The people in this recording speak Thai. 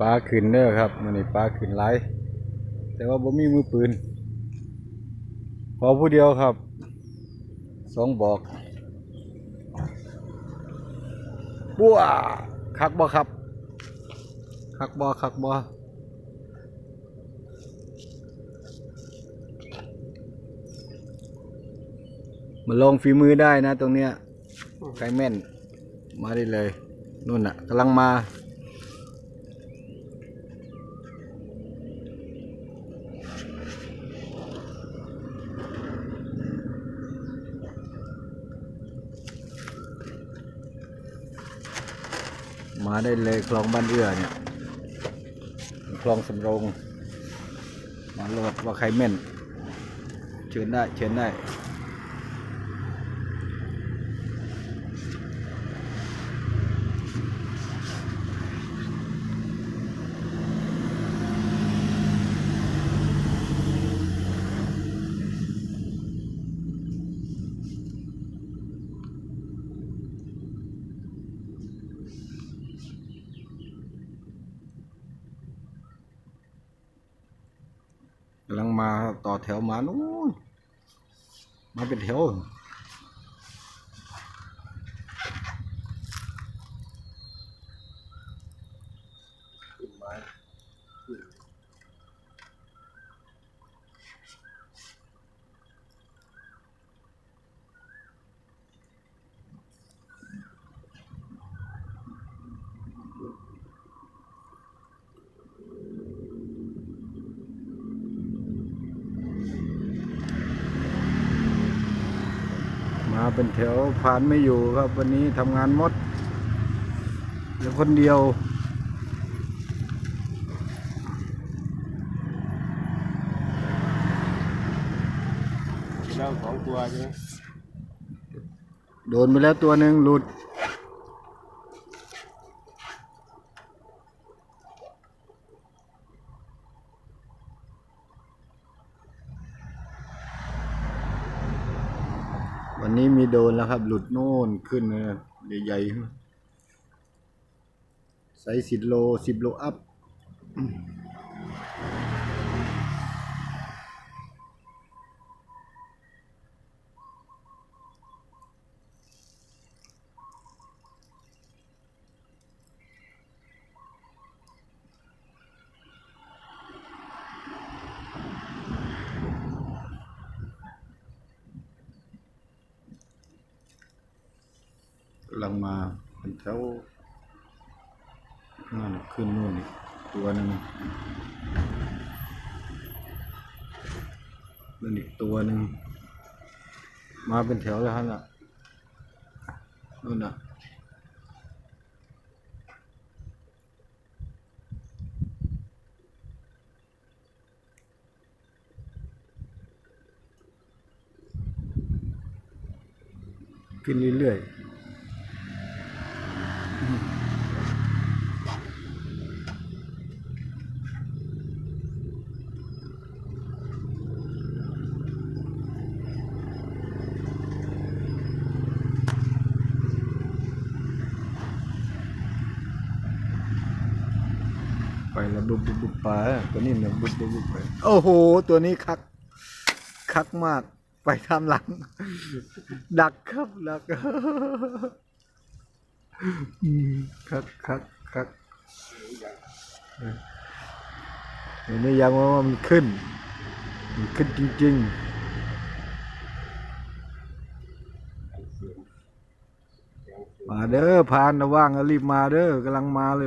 ปลาขึ้นเด้อครับมันนี่ปลาขึ้นหลายแต่ว่าบ่มีมือปืน พอผู้เดียวครับสองบอกปัวคักบ่ครับ คักบ่คักบ่มาลองฝีมือได้นะตรงเนี้ยใครแม่น มาได้เลยนู่นน่ะกำลังมา มาได้เลยคลองบ้านเอื้อเนี่ยคลองสำโรงมาโหลดว่าใครแม่นเชิญได้เชิญได้ กำลังมาต่อแถวมานู้นมาเป็นแถวม เป็นแถวผ่านไม่อยู่ครับ วันนี้ทำงานหมดเหลือคนเดียวแล้วสองตัวใช่ไหมโดนไปแล้วตัวหนึ่งหลุด วันนี้มีโดนแล้วครับ หลุดโน่นขึ้นเลยใหญ่ๆไซส์สิบโลสิบโลอัพำลังมาเป็นแถวนั่นขึ้นนู่นอีกตัวหนึ่งนั่นอีกตัวหนึ่งมาเป็นแถวเลยฮะน่ะนู่นน่ะขึ้นเรื่อยๆ แล้วบุบบุบบุบไปตัวนี้เนี่ยบุบบุบบุบไปโอ้โห ตัวนี้คัก คักมาก ไปทำหลัง ดักครับดักอืมคักคักคักเห็นไหมยังว่ามันขึ้น มันขึ้นจริงๆมาเด้อพานนะว่างก็รีบมาเด้อกำลังมาเลย